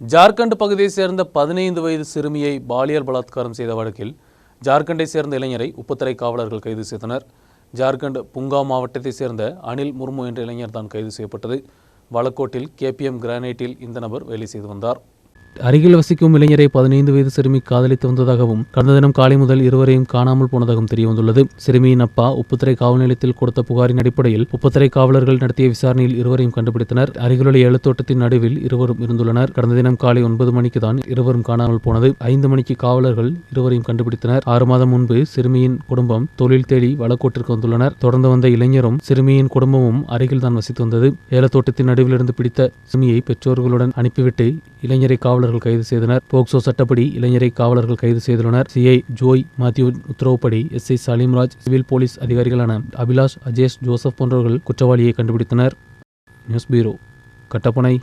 ஜார்க்கண்ட் பகுதியைச் சேர்ந்த பதினைந்து வயது சிறுமியை பாலியல் பலாத்காரம் செய்த வழக்கில் ஜார்க்கண்டை சேர்ந்த இளைஞரை உப்புத்தரை காவலர்கள் கைது செய்தனர். ஜார்க்கண்ட் புங்கா மாவட்டத்தைச் சேர்ந்த அனில் முர்மு என்ற இளைஞர் தான் கைது செய்யப்பட்டது. வழக்கோட்டில் கேபிஎம் கிரானைட்டில் இந்த நபர் வேலை செய்து வந்தார். அருகில் வசிக்கும் இளைஞரை பதினைந்து வயது சிறுமி காதலித்து வந்ததாகவும் கடந்த தினம் காலை முதல் இருவரையும் காணாமல் போனதாகவும் தெரியவந்துள்ளது. சிறுமியின் அப்பா உப்புத்துறை காவல் நிலையத்தில் கொடுத்த புகாரின் அடிப்படையில் உப்புத்துறை காவலர்கள் நடத்திய விசாரணையில் இருவரையும் கண்டுபிடித்தனர். அருகிலுள்ள எழுத்தோட்டத்தின் நடுவில் இருவரும் இருந்துள்ளனர். கடந்த தினம் காலை ஒன்பது மணிக்கு தான் இருவரும் காணாமல் போனது. ஐந்து மணிக்கு காவலர்கள் இருவரையும் கண்டுபிடித்தனர். ஆறு மாதம் முன்பு சிறுமியின் குடும்பம் தொழில் தேடி வழக்கோட்டிற்கு வந்துள்ளனர். தொடர்ந்து வந்த இளைஞரும் சிறுமியின் குடும்பமும் அருகில் தான் வசித்து வந்தது. ஏலத்தோட்டத்தின் நடுவிலிருந்து பிடித்த சிறுமியை பெற்றோர்களுடன் அனுப்பிவிட்டு இளைஞரை காவலர்கள் கைது செய்தனர். போக்சோ சட்டப்படி இளைஞரை காவலர்கள் கைது செய்துள்ளனர். சிஐ ஜோய் மாத்யூ உத்தரவுப்படி S. I. Salimraj civil police அதிகாரிகளான Abhilash Ajesh Joseph போன்றவர்கள் குற்றவாளியை கண்டுபிடித்தனர். News bureau Kattappana.